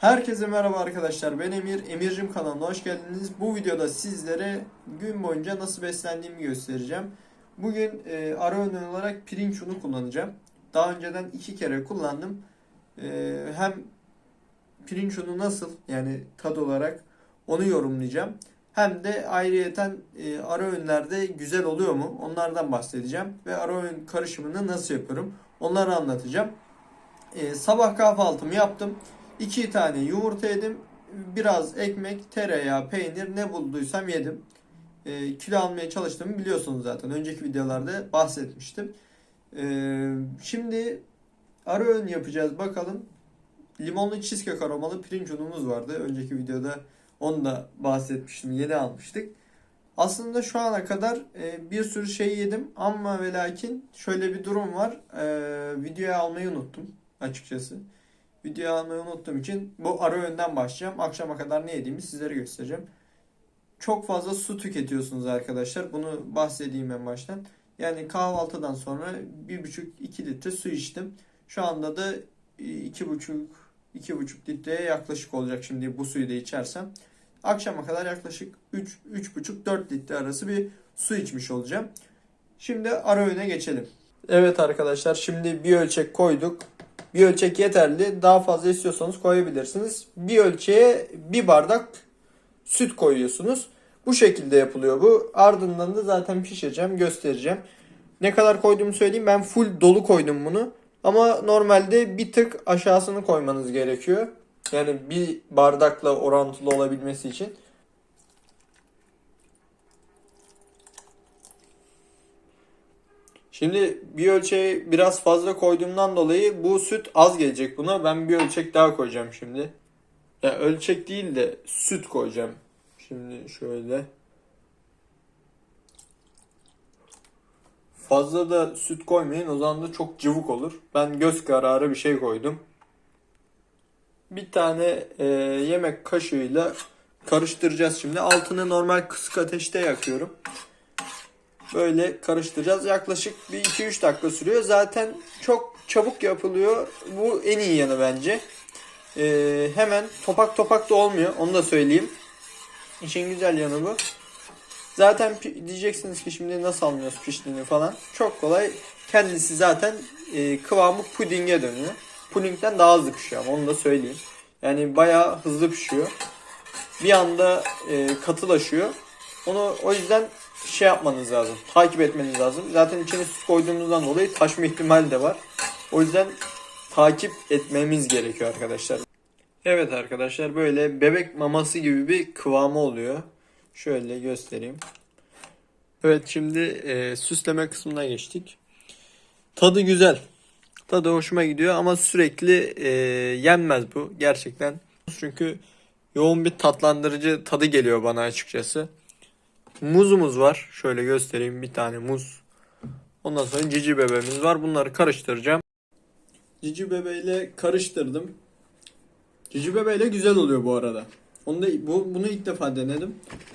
Herkese merhaba arkadaşlar. Ben Emir. Emircim kanalına hoş geldiniz. Bu videoda sizlere gün boyunca nasıl beslendiğimi göstereceğim. Bugün e, ara öğün olarak pirinç unu kullanacağım. Daha önceden iki kere kullandım. E, hem pirinç unu nasıl yani tad olarak onu yorumlayacağım. Hem de ayrıyeten e, ara öğünlerde güzel oluyor mu onlardan bahsedeceğim. Ve ara öğün karışımını nasıl yapıyorum onları anlatacağım. E, sabah kahvaltımı yaptım. İki tane yumurta yedim. Biraz ekmek, tereyağı, peynir ne bulduysam yedim. E, kilo almaya çalıştığımı biliyorsunuz zaten. Önceki videolarda bahsetmiştim. E, şimdi ara öğün yapacağız bakalım. Limonlu cheesecake aromalı pirinç unumuz vardı. Önceki videoda onu da bahsetmiştim. Yeni almıştık. Aslında şu ana kadar e, bir sürü şey yedim ama ve lakin şöyle bir durum var. E, videoya almayı unuttum açıkçası. Videoyu almayı unuttuğum için bu ara öğünden başlayacağım. Akşama kadar ne yediğimi sizlere göstereceğim. Çok fazla su tüketiyorsunuz arkadaşlar. Bunu bahsedeyim en baştan. Yani kahvaltıdan sonra 1,5-2 litre su içtim. Şu anda da 2,5 2,5 litreye yaklaşık olacak şimdi bu suyu da içersem. Akşama kadar yaklaşık 3 3,5-4 litre arası bir su içmiş olacağım. Şimdi ara öğüne geçelim. Evet arkadaşlar şimdi bir ölçek koyduk. Bir ölçek yeterli. Daha fazla istiyorsanız koyabilirsiniz. Bir ölçeğe bir bardak süt koyuyorsunuz. Bu şekilde yapılıyor bu. Ardından da zaten pişireceğim, göstereceğim. Ne kadar koyduğumu söyleyeyim. Ben full dolu koydum bunu. Ama normalde bir tık aşağısını koymanız gerekiyor. Yani bir bardakla orantılı olabilmesi için. Şimdi bir ölçeği biraz fazla koyduğumdan dolayı bu süt az gelecek buna. Ben bir ölçek daha koyacağım şimdi. Ya ölçek değil de süt koyacağım. Şimdi şöyle. Fazla da süt koymayın o zaman da çok cıvık olur. Ben göz kararı bir şey koydum. Bir tane e, yemek kaşığıyla karıştıracağız şimdi. Altını normal kısık ateşte yakıyorum. Böyle karıştıracağız. Yaklaşık bir 2-3 dakika sürüyor. Zaten çok çabuk yapılıyor. Bu en iyi yanı bence. Ee, hemen topak topak da olmuyor. Onu da söyleyeyim. İşin güzel yanı bu. Zaten diyeceksiniz ki şimdi nasıl anlıyoruz piştiğini falan. Çok kolay. Kendisi zaten e, kıvamı pudinge dönüyor. Pudingden daha hızlı pişiyor ama onu da söyleyeyim. Yani bayağı hızlı pişiyor. Bir anda e, katılaşıyor. Onu o yüzden şey yapmanız lazım. Takip etmeniz lazım. Zaten içine süt koyduğumuzdan dolayı taşma ihtimali de var. O yüzden takip etmemiz gerekiyor arkadaşlar. Evet arkadaşlar böyle bebek maması gibi bir kıvamı oluyor. Şöyle göstereyim. Evet şimdi e, süsleme kısmına geçtik. Tadı güzel. Tadı hoşuma gidiyor ama sürekli e, yenmez bu gerçekten. Çünkü yoğun bir tatlandırıcı tadı geliyor bana açıkçası. Muzumuz var. Şöyle göstereyim bir tane muz. Ondan sonra cici bebeğimiz var. Bunları karıştıracağım. Cici bebeğiyle karıştırdım. Cici bebeğiyle güzel oluyor bu arada. Onu da, bu, bunu ilk defa denedim.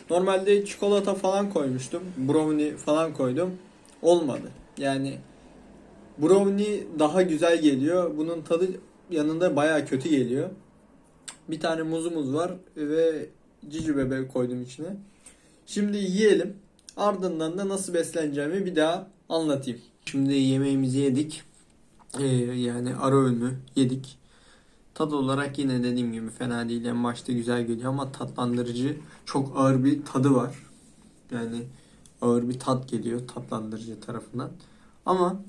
Normalde çikolata falan koymuştum. Brownie falan koydum. Olmadı. Yani brownie daha güzel geliyor. Bunun tadı yanında baya kötü geliyor. Bir tane muzumuz var ve cici bebeği koydum içine. Şimdi yiyelim. Ardından da nasıl besleneceğimi bir daha anlatayım. Şimdi yemeğimizi yedik. Ee, yani ara öğünü yedik. Tad olarak yine dediğim gibi fena değil. En başta güzel geliyor ama tatlandırıcı çok ağır bir tadı var. Yani ağır bir tat geliyor tatlandırıcı tarafından. Ama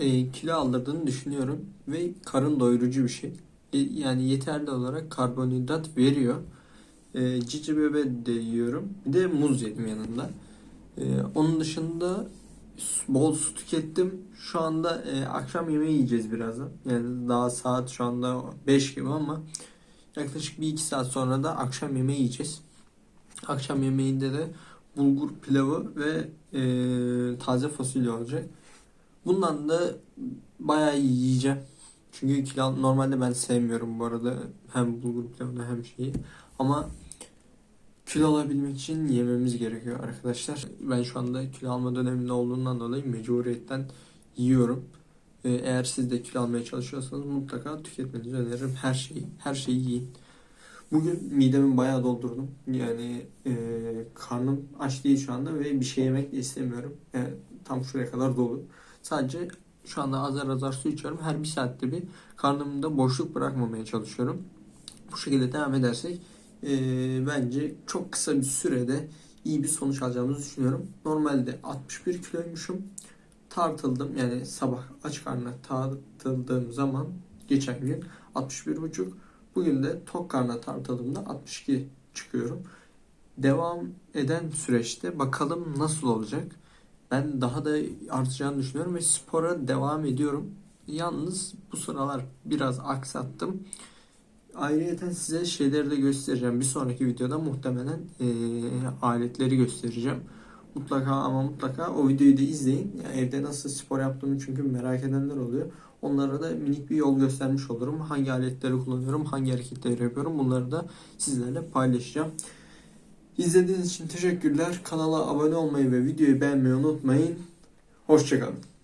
e, kilo aldırdığını düşünüyorum ve karın doyurucu bir şey. E, yani yeterli olarak karbonhidrat veriyor. E, cici bebe de yiyorum. Bir de muz yedim yanında. E, onun dışında bol su tükettim. Şu anda e, akşam yemeği yiyeceğiz birazdan. Yani daha saat şu anda 5 gibi ama yaklaşık bir iki saat sonra da akşam yemeği yiyeceğiz. Akşam yemeğinde de bulgur pilavı ve e, taze fasulye olacak. Bundan da bayağı yiyeceğim. Çünkü kilo normalde ben sevmiyorum bu arada hem bulgur pilavını hem şeyi. Ama kilo alabilmek için yememiz gerekiyor arkadaşlar. Ben şu anda kilo alma döneminde olduğundan dolayı mecburiyetten yiyorum. Ee, eğer siz de kilo almaya çalışıyorsanız mutlaka tüketmenizi öneririm. Her şeyi, her şeyi yiyin. Bugün midemi bayağı doldurdum. Yani e, karnım aç değil şu anda ve bir şey yemek de istemiyorum. Yani tam şuraya kadar dolu. Sadece şu anda azar azar su içiyorum. Her bir saatte bir karnımda boşluk bırakmamaya çalışıyorum. Bu şekilde devam edersek e, bence çok kısa bir sürede iyi bir sonuç alacağımızı düşünüyorum. Normalde 61 kiloymuşum. Tartıldım yani sabah aç karnına tartıldığım zaman geçen gün 61,5 Bugün de tok karnına tartıldığımda 62 çıkıyorum. Devam eden süreçte bakalım nasıl olacak. Ben daha da artacağını düşünüyorum ve spora devam ediyorum. Yalnız bu sıralar biraz aksattım. Ayrıca size şeyleri de göstereceğim. Bir sonraki videoda muhtemelen eee, aletleri göstereceğim. Mutlaka ama mutlaka o videoyu da izleyin. Yani evde nasıl spor yaptığımı çünkü merak edenler oluyor. Onlara da minik bir yol göstermiş olurum. Hangi aletleri kullanıyorum, hangi hareketleri yapıyorum bunları da sizlerle paylaşacağım. İzlediğiniz için teşekkürler. Kanala abone olmayı ve videoyu beğenmeyi unutmayın. Hoşçakalın.